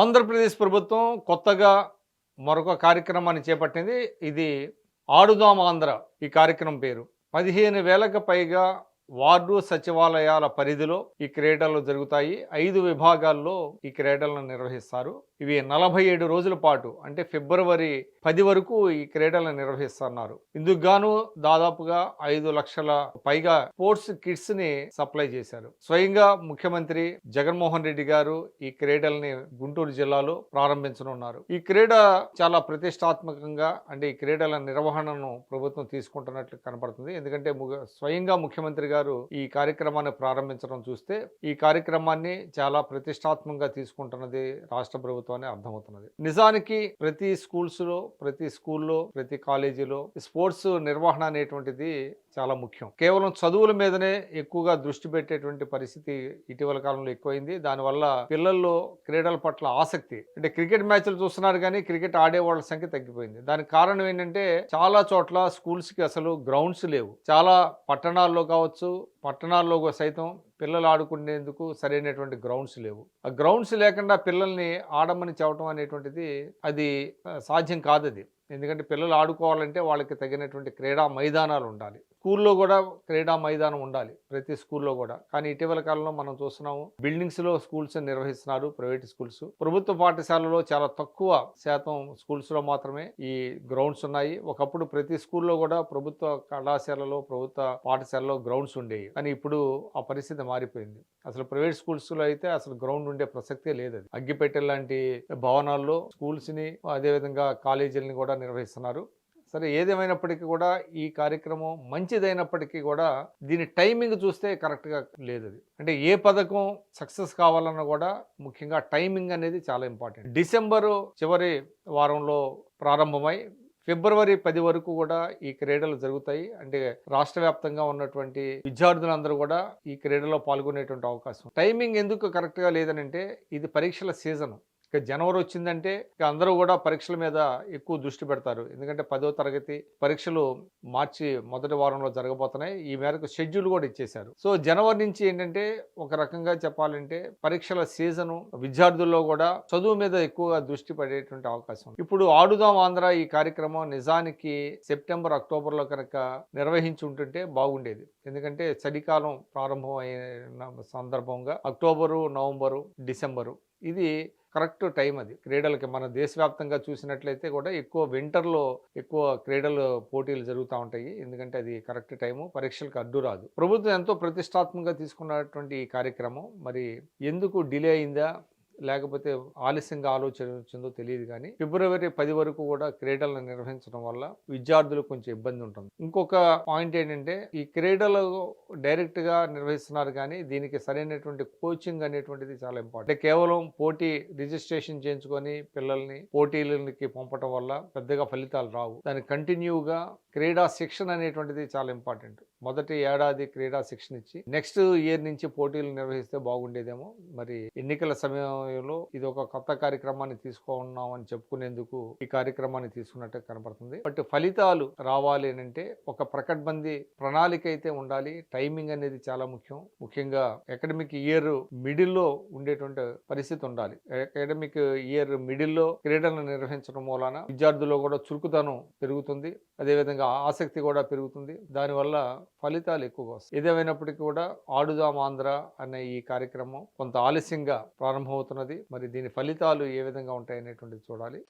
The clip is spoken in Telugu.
ఆంధ్రప్రదేశ్ ప్రభుత్వం కొత్తగా మరొక కార్యక్రమాన్ని చేపట్టింది. ఇది ఆడుదాం ఆంధ్ర ఈ కార్యక్రమం పేరు. పదిహేను వేలకు పైగా వార్డు సచివాలయాల పరిధిలో ఈ క్రీడలు జరుగుతాయి. ఐదు విభాగాల్లో ఈ క్రీడలను నిర్వహిస్తారు. ఇవి నలభై ఏడు రోజుల పాటు అంటే ఫిబ్రవరి పది వరకు ఈ క్రీడలను నిర్వహిస్తున్నారు. ఇందుకు గాను దాదాపుగా ఐదు లక్షల పైగా స్పోర్ట్స్ కిట్స్ని సప్లై చేశారు. స్వయంగా ముఖ్యమంత్రి జగన్మోహన్ రెడ్డి గారు ఈ క్రీడల్ని గుంటూరు జిల్లాలో ప్రారంభించనున్నారు. ఈ క్రీడ చాలా ప్రతిష్టాత్మకంగా అంటే ఈ క్రీడల నిర్వహణను ప్రభుత్వం తీసుకుంటున్నట్లు కనపడుతుంది. ఎందుకంటే స్వయంగా ముఖ్యమంత్రి గారు ఈ కార్యక్రమాన్ని ప్రారంభించడం చూస్తే ఈ కార్యక్రమాన్ని చాలా ప్రతిష్టాత్మకంగా తీసుకుంటున్నది రాష్ట్ర ప్రభుత్వం. ప్రభుత్వాన్ని అర్థమవుతున్నది. నిజానికి ప్రతి స్కూల్స్లో ప్రతి స్కూల్లో ప్రతి కాలేజీలో స్పోర్ట్స్ నిర్వహణ అనేటువంటిది చాలా ముఖ్యం. కేవలం చదువుల మీదనే ఎక్కువగా దృష్టి పెట్టేటువంటి పరిస్థితి ఇటీవల కాలంలో ఎక్కువైంది. దానివల్ల పిల్లల్లో క్రీడల పట్ల ఆసక్తి అంటే క్రికెట్ మ్యాచ్లు చూస్తున్నారు కానీ క్రికెట్ ఆడే వాళ్ళ సంఖ్య తగ్గిపోయింది. దానికి కారణం ఏంటంటే చాలా చోట్ల స్కూల్స్కి అసలు గ్రౌండ్స్ లేవు. చాలా పట్టణాల్లో కావచ్చు పట్టణాల్లో సైతం పిల్లలు ఆడుకునేందుకు సరైనటువంటి గ్రౌండ్స్ లేవు. ఆ గ్రౌండ్స్ లేకుండా పిల్లల్ని ఆడమని చెప్పడం అనేటువంటిది అది సాధ్యం కాదది. ఎందుకంటే పిల్లలు ఆడుకోవాలంటే వాళ్ళకి తగినటువంటి క్రీడా మైదానాలు ఉండాలి. స్కూల్లో కూడా క్రీడా మైదానం ఉండాలి ప్రతి స్కూల్లో కూడా. కానీ ఇటీవల కాలంలో మనం చూస్తున్నాము బిల్డింగ్స్లో స్కూల్స్ నిర్వహిస్తున్నారు ప్రైవేట్ స్కూల్స్. ప్రభుత్వ పాఠశాలలో చాలా తక్కువ శాతం స్కూల్స్లో మాత్రమే ఈ గ్రౌండ్స్ ఉన్నాయి. ఒకప్పుడు ప్రతి స్కూల్లో కూడా ప్రభుత్వ కళాశాలలో ప్రభుత్వ పాఠశాలలో గ్రౌండ్స్ ఉండేవి. కానీ ఇప్పుడు ఆ పరిస్థితి మారిపోయింది. అసలు ప్రైవేట్ స్కూల్స్లో అయితే అసలు గ్రౌండ్ ఉండే ప్రసక్తే లేదు అది. అగ్గిపెట్టె లాంటి భవనాల్లో స్కూల్స్ని అదేవిధంగా కాలేజీలని కూడా నిర్వహిస్తున్నారు. సరే ఏదేమైనప్పటికీ కూడా ఈ కార్యక్రమం మంచిదైనప్పటికీ కూడా దీని టైమింగ్ చూస్తే కరెక్ట్గా లేదు అది అంటే ఏ పథకం సక్సెస్ కావాలన్నా కూడా ముఖ్యంగా టైమింగ్ అనేది చాలా ఇంపార్టెంట్. డిసెంబరు చివరి వారంలో ప్రారంభమై ఫిబ్రవరి పది వరకు కూడా ఈ క్రీడలు జరుగుతాయి. అంటే రాష్ట్ర వ్యాప్తంగా ఉన్నటువంటి విద్యార్థులందరూ కూడా ఈ క్రీడలో పాల్గొనేటువంటి అవకాశం. టైమింగ్ ఎందుకు కరెక్ట్గా లేదనంటే ఇది పరీక్షల సీజన్. ఇక జనవరి వచ్చిందంటే ఇక అందరూ కూడా పరీక్షల మీద ఎక్కువ దృష్టి పెడతారు. ఎందుకంటే పదో తరగతి పరీక్షలు మార్చి మొదటి వారంలో జరగబోతున్నాయి. ఈ మేరకు షెడ్యూల్ కూడా ఇచ్చేశారు. సో జనవరి నుంచి ఏంటంటే ఒక రకంగా చెప్పాలంటే పరీక్షల సీజను విద్యార్థుల్లో కూడా చదువు మీద ఎక్కువగా దృష్టి పడేటువంటి అవకాశం ఇప్పుడు ఆడుదాం ఆంధ్ర ఈ కార్యక్రమం నిజానికి సెప్టెంబర్ అక్టోబర్లో కనుక నిర్వహించి ఉంటుంటే బాగుండేది. ఎందుకంటే చలికాలం ప్రారంభం అయిన సందర్భంగా అక్టోబరు నవంబరు డిసెంబరు ఇది కరెక్ట్ టైం అది క్రీడలకి. మన దేశవ్యాప్తంగా చూసినట్లయితే కూడా ఎక్కువ వింటర్లో ఎక్కువ క్రీడలు పోటీలు జరుగుతూ ఉంటాయి. ఎందుకంటే అది కరెక్ట్ టైము పరీక్షలకు అడ్డు రాదు. ప్రభుత్వం ఎంతో ప్రతిష్టాత్మకంగా తీసుకున్నటువంటి ఈ కార్యక్రమం. మరి ఎందుకు డిలే అయిందా? లేకపోతే ఆలస్యంగా ఆలోచన వచ్చిందో తెలియదు కానీ ఫిబ్రవరి పది వరకు కూడా క్రీడలను నిర్వహించడం వల్ల విద్యార్థులకు కొంచెం ఇబ్బంది ఉంటుంది. ఇంకొక పాయింట్ ఏంటంటే ఈ క్రీడలు డైరెక్ట్గా నిర్వహిస్తున్నారు కానీ దీనికి సరైనటువంటి కోచింగ్ అనేటువంటిది చాలా ఇంపార్టెంట్. అంటే కేవలం పోటీ రిజిస్ట్రేషన్ చేయించుకొని పిల్లల్ని పోటీలకి పంపడం వల్ల పెద్దగా ఫలితాలు రావు. దాని కంటిన్యూగా క్రీడా శిక్షణ అనేటువంటిది చాలా ఇంపార్టెంట్. మొదటి ఏడాది క్రీడా శిక్షణ ఇచ్చి నెక్స్ట్ ఇయర్ నుంచి పోటీలు నిర్వహిస్తే బాగుండేదేమో. మరి ఎన్నికల సమయంలో ఇది ఒక కొత్త కార్యక్రమాన్ని తీసుకున్నాం అని చెప్పుకునేందుకు ఈ కార్యక్రమాన్ని తీసుకున్నట్టు కనపడుతుంది. బట్ ఫలితాలు రావాలి అంటే ఒక ప్రకటబంది ప్రణాళిక అయితే ఉండాలి. టైమింగ్ అనేది చాలా ముఖ్యం. ముఖ్యంగా అకాడమిక్ ఇయర్ మిడిల్లో ఉండేటువంటి పరిస్థితి ఉండాలి. అకాడమిక్ ఇయర్ మిడిల్లో క్రీడలను నిర్వహించడం మూలాన విద్యార్థుల్లో కూడా చురుకుతనం పెరుగుతుంది. అదేవిధంగా ఆసక్తి కూడా పెరుగుతుంది. దానివల్ల ఫలితాలు ఎక్కువగా వస్తాయి. ఏదేమైనప్పటికీ కూడా ఆడుదాం ఆంధ్ర అనే ఈ కార్యక్రమం కొంత ఆలస్యంగా ప్రారంభమవుతున్నది. మరి దీని ఫలితాలు ఏ విధంగా ఉంటాయనేటువంటిది చూడాలి.